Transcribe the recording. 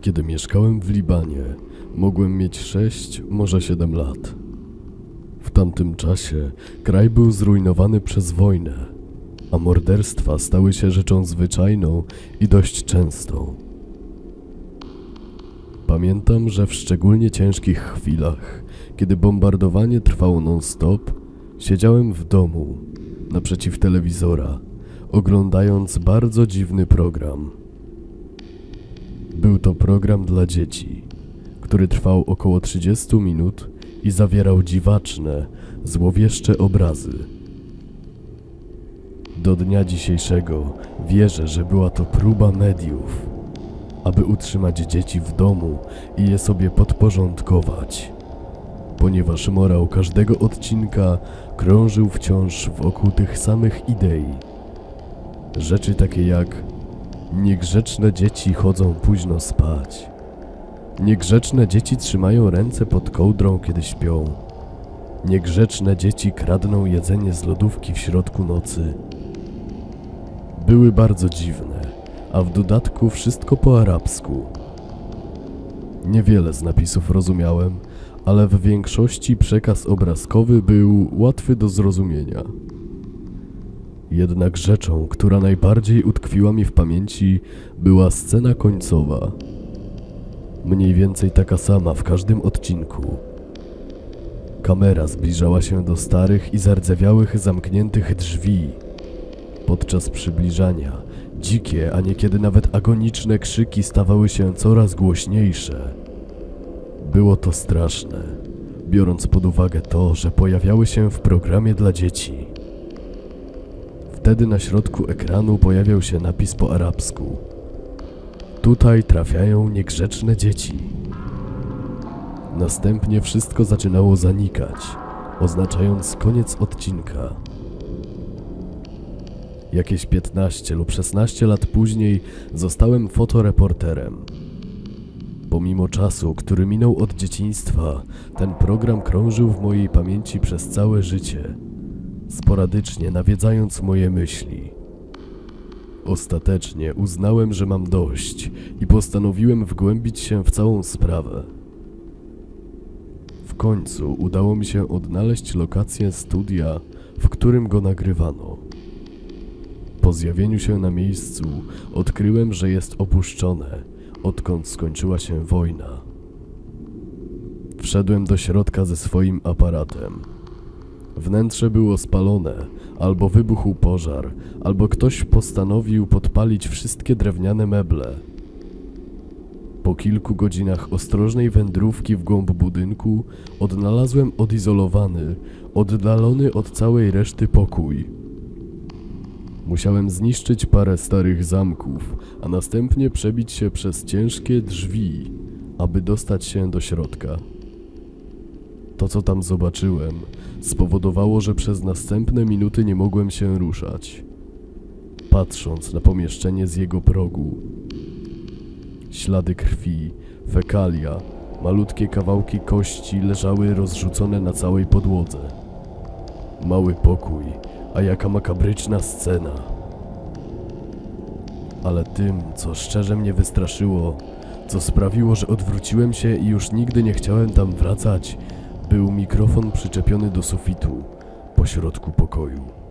Kiedy mieszkałem w Libanie, mogłem mieć 6, może 7 lat. W tamtym czasie kraj był zrujnowany przez wojnę, a morderstwa stały się rzeczą zwyczajną i dość częstą. Pamiętam, że w szczególnie ciężkich chwilach, kiedy bombardowanie trwało non-stop, siedziałem w domu, naprzeciw telewizora, oglądając bardzo dziwny program. Był to program dla dzieci, który trwał około 30 minut i zawierał dziwaczne, złowieszcze obrazy. Do dnia dzisiejszego wierzę, że była to próba mediów, aby utrzymać dzieci w domu i je sobie podporządkować, ponieważ morał każdego odcinka krążył wciąż wokół tych samych idei. Rzeczy takie jak Niegrzeczne dzieci chodzą późno spać. Niegrzeczne dzieci trzymają ręce pod kołdrą, kiedy śpią. Niegrzeczne dzieci kradną jedzenie z lodówki w środku nocy. Były bardzo dziwne, a w dodatku wszystko po arabsku. Niewiele z napisów rozumiałem, ale w większości przekaz obrazkowy był łatwy do zrozumienia. Jednak rzeczą, która najbardziej utkwiła mi w pamięci, była scena końcowa. Mniej więcej taka sama w każdym odcinku. Kamera zbliżała się do starych i zardzewiałych zamkniętych drzwi. Podczas przybliżania, dzikie, a niekiedy nawet agoniczne krzyki stawały się coraz głośniejsze. Było to straszne, biorąc pod uwagę to, że pojawiały się w programie dla dzieci. Wtedy na środku ekranu pojawiał się napis po arabsku. Tutaj trafiają niegrzeczne dzieci. Następnie wszystko zaczynało zanikać, oznaczając koniec odcinka. Jakieś 15 lub 16 lat później zostałem fotoreporterem. Pomimo czasu, który minął od dzieciństwa, ten program krążył w mojej pamięci przez całe życie sporadycznie nawiedzając moje myśli. Ostatecznie uznałem, że mam dość i postanowiłem wgłębić się w całą sprawę. W końcu udało mi się odnaleźć lokację studia, w którym go nagrywano. Po zjawieniu się na miejscu odkryłem, że jest opuszczone, odkąd skończyła się wojna. Wszedłem do środka ze swoim aparatem. Wnętrze było spalone, albo wybuchł pożar, albo ktoś postanowił podpalić wszystkie drewniane meble. Po kilku godzinach ostrożnej wędrówki w głąb budynku odnalazłem odizolowany, oddalony od całej reszty pokój. Musiałem zniszczyć parę starych zamków, a następnie przebić się przez ciężkie drzwi, aby dostać się do środka. To, co tam zobaczyłem, spowodowało, że przez następne minuty nie mogłem się ruszać. Patrząc na pomieszczenie z jego progu, ślady krwi, fekalia, malutkie kawałki kości leżały rozrzucone na całej podłodze. Mały pokój, a jaka makabryczna scena. Ale tym, co szczerze mnie wystraszyło, co sprawiło, że odwróciłem się i już nigdy nie chciałem tam wracać, był mikrofon przyczepiony do sufitu, pośrodku pokoju.